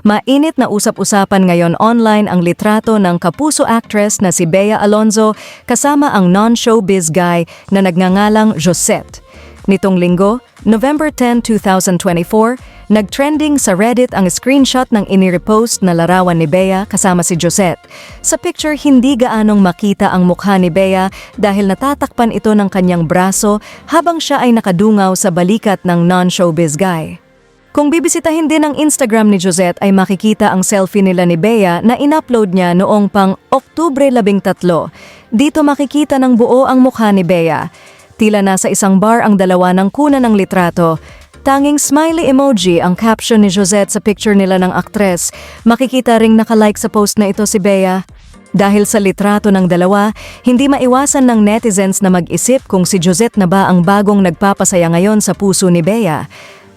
Mainit na usap-usapan ngayon online ang litrato ng kapuso actress na si Bea Alonzo kasama ang non-showbiz guy na nagngangalang Josette. Nitong linggo, November 10, 2024, nagtrending sa Reddit ang screenshot ng inirepost na larawan ni Bea kasama si Josette. Sa picture, hindi gaanong makita ang mukha ni Bea dahil natatakpan ito ng kanyang braso habang siya ay nakadungaw sa balikat ng non-showbiz guy. Kung bibisitahin din ang Instagram ni Josette ay makikita ang selfie nila ni Bea na in-upload niya noong pang Oktubre 13. Dito makikita ng buo ang mukha ni Bea. Tila nasa isang bar ang dalawa ng kuna ng litrato. Tanging smiley emoji ang caption ni Josette sa picture nila ng aktres. Makikita ring nakalike sa post na ito si Bea. Dahil sa litrato ng dalawa, hindi maiwasan ng netizens na mag-isip kung si Josette na ba ang bagong nagpapasaya ngayon sa puso ni Bea.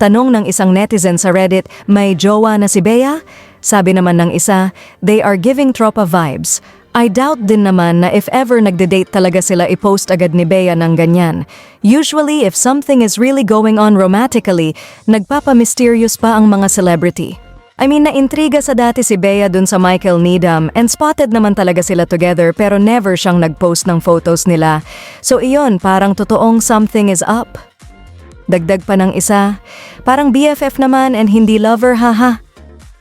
Tanong ng isang netizen sa Reddit, may jowa na si Bea? Sabi naman ng isa, they are giving tropa vibes. I doubt din naman na if ever nagde-date talaga sila i-post agad ni Bea ng ganyan. Usually, if something is really going on romantically, nagpapa-mysterious pa ang mga celebrity. I mean, naintriga sa dati si Bea dun sa Michael Needham and spotted naman talaga sila together pero never siyang nag-post ng photos nila. So iyon, parang totoong something is up. Dagdag pa ng isa, parang BFF naman and hindi lover haha.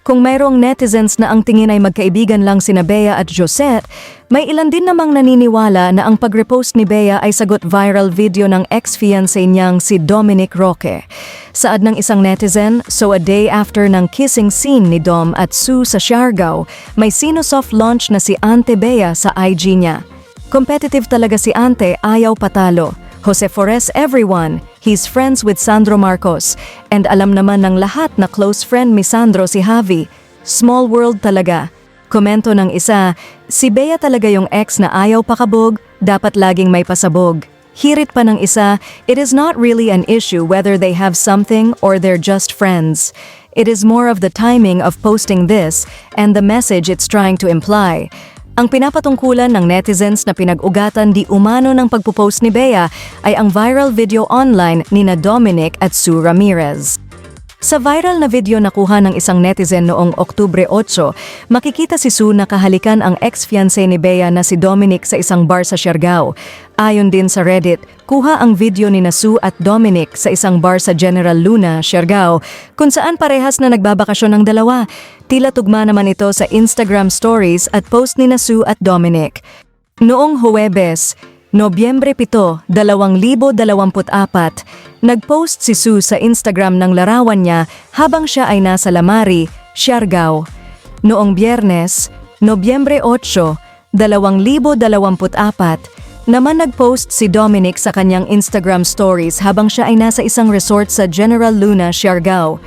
Kung mayroong netizens na ang tingin ay magkaibigan lang sina Bea at Josette, may ilan din namang naniniwala na ang pag-repost ni Bea ay sagot viral video ng ex-fiancé niyang si Dominic Roque. Saad ng isang netizen, so a day after ng kissing scene ni Dom at Sue sa Siargao, may sino-soft launch na si Ante Bea sa IG niya. Competitive talaga si Ante, ayaw patalo. Jose Forres everyone. He's friends with Sandro Marcos. And alam naman ng lahat na close friend ni Sandro si Javi. Small world talaga. Komento ng isa, si Bea talaga yung ex na ayaw pakabog, dapat laging may pasabog. Hirit pa ng isa, it is not really an issue whether they have something or they're just friends. It is more of the timing of posting this and the message it's trying to imply. Ang pinapatungkulan ng netizens na pinag-ugatan di umano ng pagpupost ni Bea ay ang viral video online ni na Dominic at Sue Ramirez. Sa viral na video na kuha ng isang netizen noong Oktubre 8, makikita si Sue na kahalikan ang ex-fiancé ni Bea na si Dominic sa isang bar sa Siargao. Ayon din sa Reddit, kuha ang video ni na Sue at Dominic sa isang bar sa General Luna, Siargao, kung saan parehas na nagbabakasyon ng dalawa. Tila tugma naman ito sa Instagram stories at post ni na Sue at Dominic. Noong Huwebes, Nobyembre 7, 2024, nagpost si Sue sa Instagram ng larawan niya habang siya ay nasa Lamari, Siargao. Noong Biyernes, Nobyembre 8, 2024, naman nagpost si Dominic sa kanyang Instagram stories habang siya ay nasa isang resort sa General Luna, Siargao.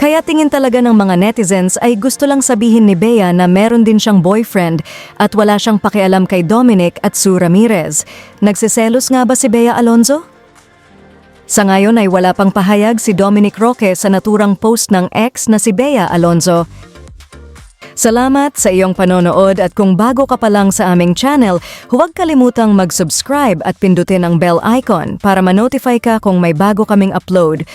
Kaya tingin talaga ng mga netizens ay gusto lang sabihin ni Bea na meron din siyang boyfriend at wala siyang pakialam kay Dominic at Sue Ramirez. Nagsiselos nga ba si Bea Alonzo? Sa ngayon ay wala pang pahayag si Dominic Roque sa naturang post ng ex na si Bea Alonzo. Salamat sa iyong panonood at kung bago ka pa lang sa aming channel, huwag kalimutang mag-subscribe at pindutin ang bell icon para ma-notify ka kung may bago kaming upload.